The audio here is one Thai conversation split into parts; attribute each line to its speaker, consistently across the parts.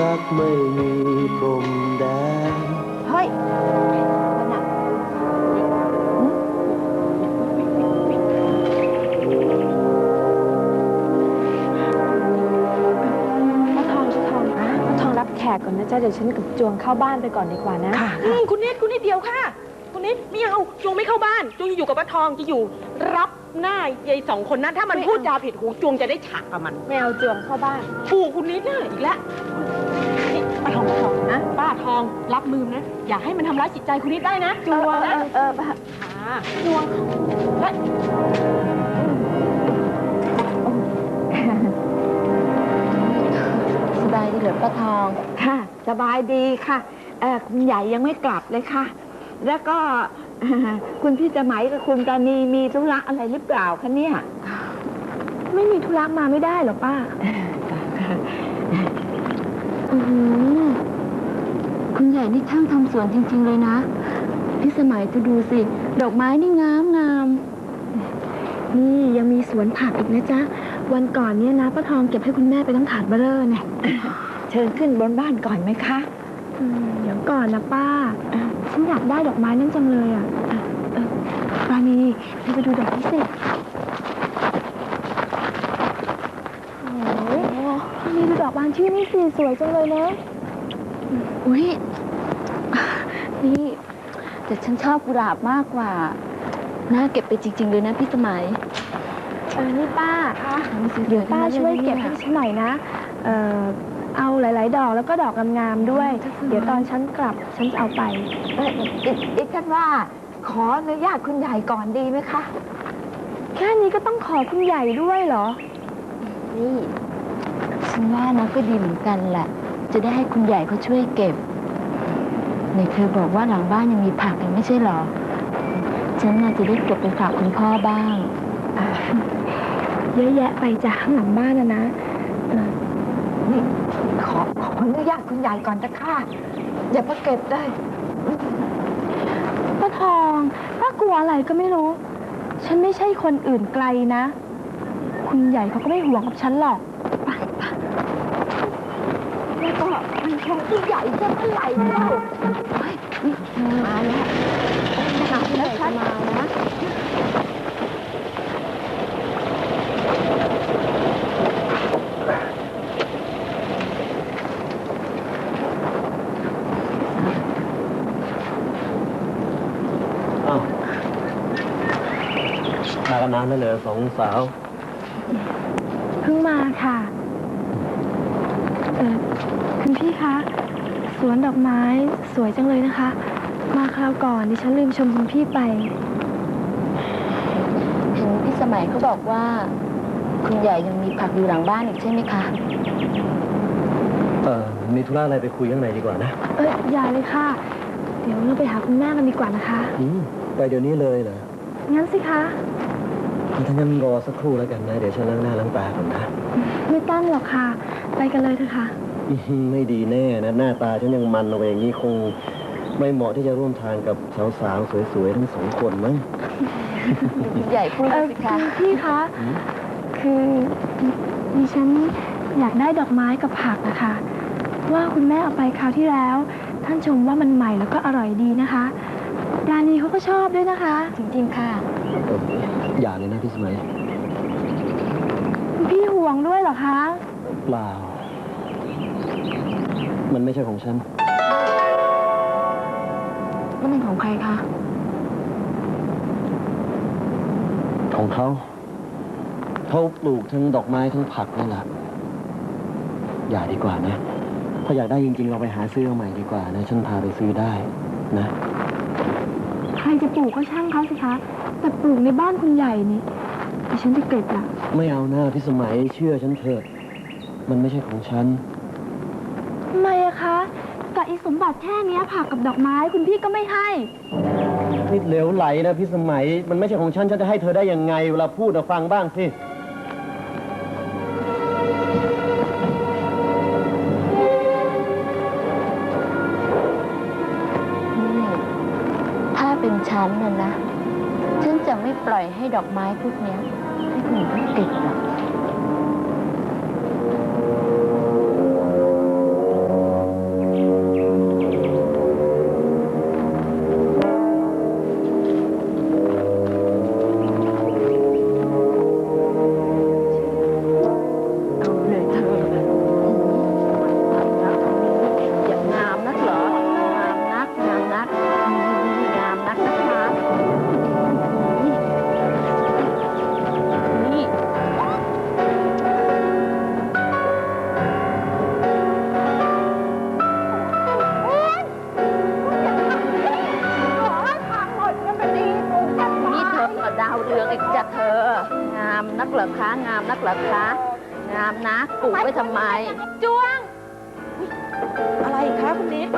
Speaker 1: รักไม่มีพรมแดน
Speaker 2: เฮ้ยมันอะป้าทองป้าทองป้าทองรับแขกก่อนนะจ๊ะ เดี๋ยวฉันกับจวงเข้าบ้านไปก่อนดีกว่านะ
Speaker 3: อืมคุณนิดคุณนิดเดียวค่ะ คุณนิดไม่เอาจวงไม่เข้าบ้านจวงจะอยู่กับป้าทองจะอยู่ รับหน้ายายสองคนนั้นถ้ามัน
Speaker 2: ไม่เอา
Speaker 3: พูดจาผิดหูจวงจะได้ฉากกับมัน
Speaker 2: ไม่เอาจวงเข้าบ้าน
Speaker 3: ปู่คุณนิดน่ะอีกแล้วนี่ป้า ทองป้าทองนะ ป้าทองรับมือนะ อย่าให้มันทำร้ายจิตใจคุณนิดได้นะจ
Speaker 2: เอ
Speaker 3: ว
Speaker 2: องเอ
Speaker 3: นะ
Speaker 2: อเออป้า
Speaker 3: อ่า
Speaker 2: จวง
Speaker 3: และ
Speaker 4: สบายดีเหรอป้าทอง
Speaker 2: ค่ะ สบายดีค่ะเออคุณใหญ่ยังไม่กลับเลยค่ะ แล้วก็เอ่อคุณพี่จะไหมายกับคุณตานีมีธุระอะไรหรือเปล่าคะเนี่ย
Speaker 5: ไม่มีธุระมาไม่ได้เหรอป้า
Speaker 4: อือหือ คุณใหญ่นี่ช่างทำสวนจริง ๆ เลยนะ พี่สมัยเธอดูสิ ดอกไม้นี่งามงาม
Speaker 5: นี่ยังมีสวนผักอีกนะจ๊ะ วันก่อนเนี่ยนะป้าทองเก็บให้คุณแม่ไปทั้งถาดเบลเลอร์เนี่ย
Speaker 2: เชิญขึ้นบนบ้านก่อนไหมคะ
Speaker 5: อืมเดี๋ยวก่อนนะป้า ฉันอยากได้ดอกไม้นั่นจังเลยอะเอ่อเอ่อปราณีเธอไปดูดอกนี้สิโอ้โหปราณีดูดอกบานชื่นนี่สิสวยจังเลยนะ
Speaker 4: อุ้ยนี่แต่ฉันชอบกุหลาบมากกว่า น่าเก็บไปจริง ๆ เลยนะพี่สมัย
Speaker 5: เออนี่ป้า
Speaker 4: เดี๋ยว
Speaker 5: ป้าช่วยเก็บให้ฉันหน่อยนะ เอ่อเอาหลาย ๆ ดอกแล้วก็ดอกงามๆด้วย เดี๋ยวตอนฉันกลับฉันจะเอาไป
Speaker 2: เอ้ยอีกอีกท่านว่า ขออนุญาตคุณใหญ่ก่อนดีไหมคะ
Speaker 5: แค่นี้ก็ต้องขอคุณใหญ่ด้วยเหรอ
Speaker 4: นี่ฉันว่านะก็ดีเหมือนกันแหละ จะได้ให้คุณใหญ่เขาช่วยเก็บในเธอบอกว่าหลังบ้านยังมีผักอีกไม่ใช่เหรอ ฉันน่าจะได้เก็บไปฝากคุณพ่อบ้าง
Speaker 5: เยอะแยะไปจ้ะข้างหลังบ้านนะนะเอ่อ
Speaker 2: นี่ขอขออนุญาตคุณใหญ่ก่อนจะค่ะอย่ามาเก็บเลย
Speaker 5: ป้าทองป้ากลัวอะไรก็ไม่รู้ ฉันไม่ใช่คนอื่นไกลนะ คุณใหญ่เขาก็ไม่ห่วงกับฉันหรอก
Speaker 2: แล้วก็มันคงคุณใหญ่จะเมื่อไหร่เล่าเฮ้ยนี่มาแล้วหนักแล้วค่ะมานะ
Speaker 1: อ้าวมากันนานแล้วเหรอสองสาว
Speaker 5: เพิ่งมาค่ะ คุณพี่คะ สวนดอกไม้สวยจังเลยนะคะ มาคราวก่อนดิฉันลืมชมคุณพี่ไป
Speaker 4: เห็นพี่สมัยเขาบอกว่า คุณใหญ่ยังมีผักอยู่หลังบ้านอีกใช่ไหมคะ
Speaker 1: เออมีธุระอะไรไปคุยข้างในดีกว่านะ
Speaker 5: เอ้ยอย่าเลยค่ะ เดี๋ยวเราไปหาคุณแม่กันดีกว่านะคะ
Speaker 1: อืมไปเดี๋ยวนี้เลยเหรอ
Speaker 5: งั้นสิคะ
Speaker 1: ถ้างั้นรอสักครู่แล้วกันนะ เดี๋ยวฉันล้างหน้าล้างตาก่อนนะ
Speaker 5: ไม่ต้องหรอกค่ะ ไปกันเลยเถอะค่ะ
Speaker 1: อื้อหือ ไม่ดีแน่นะ หน้าตาฉันยังมันเอาไว้อย่างนี้คง ไม่เหมาะที่จะร่วมทางกับสาวๆสวยๆทั้งสองคนมั้ง
Speaker 4: คุณใหญ่พูด
Speaker 5: เออ
Speaker 4: สิ
Speaker 5: คุ
Speaker 4: คะ
Speaker 5: ณพี่คะ
Speaker 1: อืม
Speaker 5: คือดิฉันอยากได้ดอกไม้กับผักนะคะ ว่าคุณแม่เอาไปคราวที่แล้ว ท่านชมว่ามันใหม่แล้วก็อร่อยดีนะคะดานีเขาก็ชอบด้วยนะคะ
Speaker 4: จริงๆค่ะ
Speaker 1: เอออย่าเลยนะพี่สมัย
Speaker 5: คุณพี่ห่วงด้วยเหรอคะ
Speaker 1: เปล่า มันไม่ใช่ของฉัน
Speaker 4: แล้วมันของใครคะ
Speaker 1: ของเขา เขาปลูกทั้งดอกไม้ทั้งผักนั่นแหละ อย่าดีกว่านะ ถ้าอยากได้จริงๆ เราไปหาซื้อเอาใหม่ดีกว่านะ ฉันพาไปซื้อได้นะ
Speaker 5: ใครจะปลูกก็ช่างเขาสิคะ แต่ปลูกในบ้านคุณใหญ่นี่ดิฉันจะเก็บอะ
Speaker 1: ไม่เอาหน้าพี่สมัยเชื่อฉันเถอะ มันไม่ใช่ของฉัน
Speaker 5: ทำไมอะคะกับ อีสมบัติแค่เนี้ยผักกับดอกไม้คุณพี่ก็ไม่ให้
Speaker 1: นี่เหลวไหลนะพี่สมัย มันไม่ใช่ของฉัน ฉันจะให้เธอได้ยังไง เวลาพูดนะฟังบ้างสิ
Speaker 4: นี่ถ้าเป็นฉันน่ะนะ ฉันจะไม่ปล่อยให้ดอกไม้พวกเนี้ยให้คนอื่นเขาเก็บหรอก อุ๊
Speaker 3: ยอะไรคะคุณนิด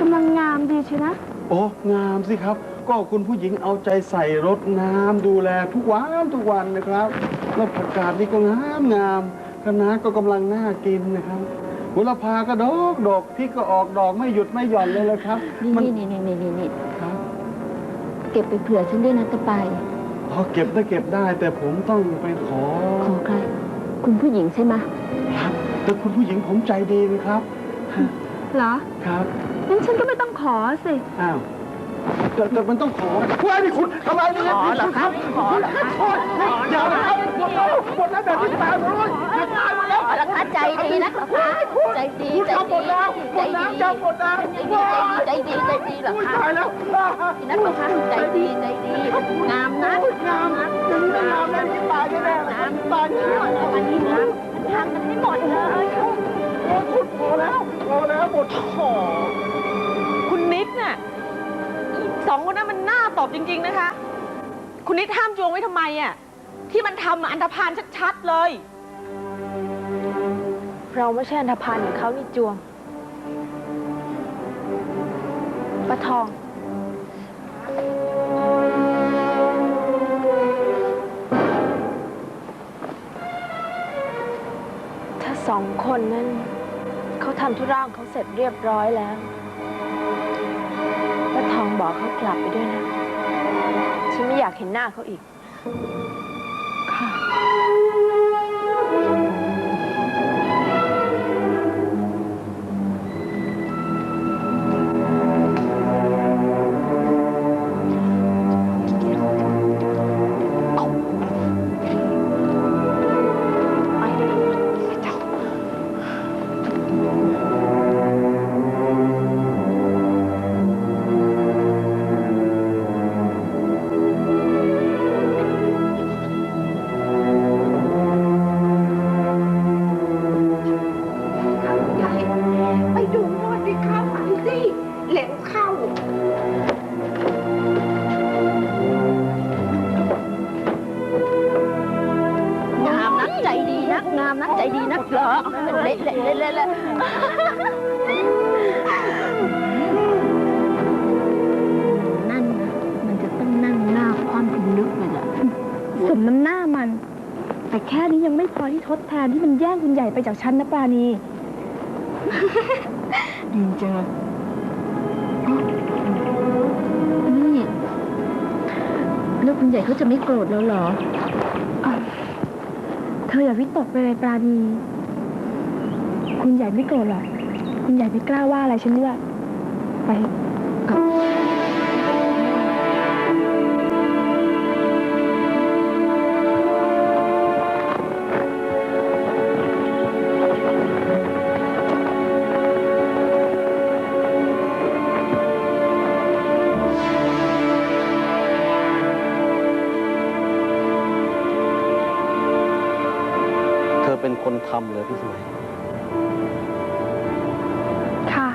Speaker 3: กำ
Speaker 5: ลังงามดีเชียวนะ
Speaker 6: โอ้งามสิครับ ก็คุณผู้หญิงเอาใจใส่รดน้ำดูแลทุกวันทุกวันนะครับแล้วผักกาดนี่ก็งามงามคะน้าก็กำลังน่ากินนะครับหุลพาก็ดอกดอกพริกก็ออกดอกไม่หยุดไม่หย่อนเลยเลยครับ
Speaker 4: นี่
Speaker 6: มั
Speaker 4: นี่นี่นี่นี่นี่
Speaker 6: ครับ
Speaker 4: เก็บไปเผื่อฉันด้วยนะตะไป
Speaker 6: พอเก็บได้เก็บได้ แต่ผมต้องไปขอ
Speaker 4: ขอใคร คุณผู้หญิงใช่ไหมะ
Speaker 6: ครับแต่คุณผู้หญิงผมใจดีนะครับ
Speaker 5: เหรอ
Speaker 6: ครับ
Speaker 5: งั้นฉันก็ไม่ต้องขอสิ
Speaker 6: อ้าวแต่แต่มันต้องขอว่านี่คุณทำไมเนี่ย
Speaker 4: ขอเหรอครับขอเหรอคะ
Speaker 6: โอ๊ยอย่านะครับหมดแล้วหมดแล้วแบบนี้ตายเลยจะตายหมดแล้ว
Speaker 4: ขอเหรอคะใจดีนะเหรอคะใจดี
Speaker 6: คุณ
Speaker 4: ใจ
Speaker 6: ทำหม
Speaker 4: ดี
Speaker 6: ดแล้วหม
Speaker 4: ใจ
Speaker 6: ดแล้ว
Speaker 4: ดี
Speaker 6: จะหมดแล้ว
Speaker 4: ใจดีใจดีใจดีเหรอ
Speaker 6: อุ้ย
Speaker 4: คะ
Speaker 6: ตายแล้ว
Speaker 4: นักเหรอคะใจดีใจดีงามนะ
Speaker 6: งามจะนี่ไม่งามแล้วนี่ตายแน่ๆ
Speaker 4: งาม
Speaker 6: ตายแน่
Speaker 4: อันนี้นะทำกันให้หมดเลย
Speaker 6: ๆโอ้ คุณพอแล้วพอแล้วหมด
Speaker 3: โอ้โหคุณนิดน่ะอีสองคนนั้นมันหน้าตบจริง ๆนะคะ คุณนิดห้ามจวงไว้ทำไมอะที่มันทำอะอันธพาลชัดๆเลย
Speaker 5: เราไม่ใช่อันธพาลอย่างเขานี่จวงปะทอง ถ้าสองคนนั้น ทำธุระของเขาเสร็จเรียบร้อยแล้วปะทองบอกเขากลับไปด้วยนะ ฉันไม่อยากเห็นหน้าเขาอีก
Speaker 2: ด
Speaker 5: แทนที่มันแย่งคุณใหญ่ไปจากฉันนะปราณี
Speaker 4: ดีจังนี่แล้วคุณใหญ่เขาจะไม่โกรธแล้วเหรอ
Speaker 5: เธออย่าวิตกไปเลยปราณี คุณใหญ่ไม่โกรธหรอก คุณใหญ่ไม่กล้าว่าอะไรฉันด้วยไป
Speaker 1: พี่สมัย
Speaker 5: ค่ะ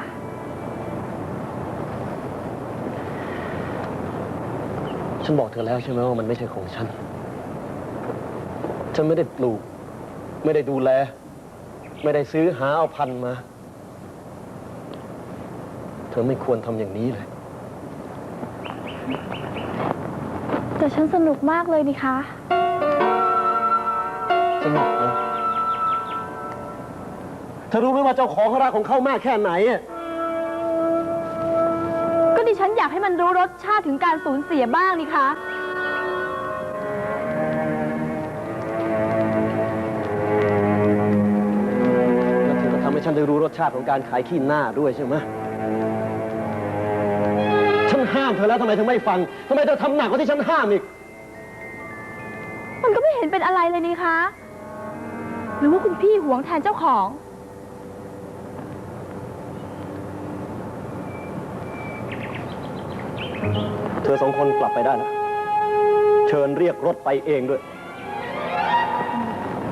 Speaker 1: ฉันบอกเธอแล้วใช่ไหมว่ามันไม่ใช่ของฉัน ฉันไม่ได้ปลูก ไม่ได้ดูแล ไม่ได้ซื้อหาเอาพันธุ์มา เธอไม่ควรทำอย่างนี้เลย
Speaker 5: แต่ฉันสนุกมากเลยนี่คะ
Speaker 1: สนุกนะเธอรู้ไหมว่าเจ้าของเขารักของเขามากแค่ไหนอะ
Speaker 5: ก็ดิฉันอยากให้มันรู้รสชาติถึงการสูญเสียบ้างนี่คะ
Speaker 1: แล้วเธอก็ทำให้ฉันได้รู้รสชาติของการขายขี้หน้าด้วยใช่ไหมฉันห้ามเธอแล้วทำไมเธอไม่ฟังทำไมเธอทำหนักกว่าที่ฉันห้ามอีก
Speaker 5: มันก็ไม่เห็นเป็นอะไรเลยนี่คะ หรือว่าคุณพี่หวงแทนเจ้าของ
Speaker 1: เธอสองคนกลับไปได้แล้วเชิญเรียกรถไปเองด้วย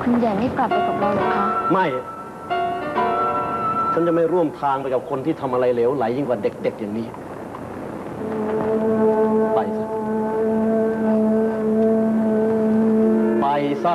Speaker 4: คุณใหญ่ไม่กลับไปกับเราเหรอคะ
Speaker 1: ไม่ ฉันจะไม่ร่วมทางไปกับคนที่ทำอะไรเหลวไหลยิ่งกว่าเด็ก ๆ อย่างนี้ ไปซะ ไปซะ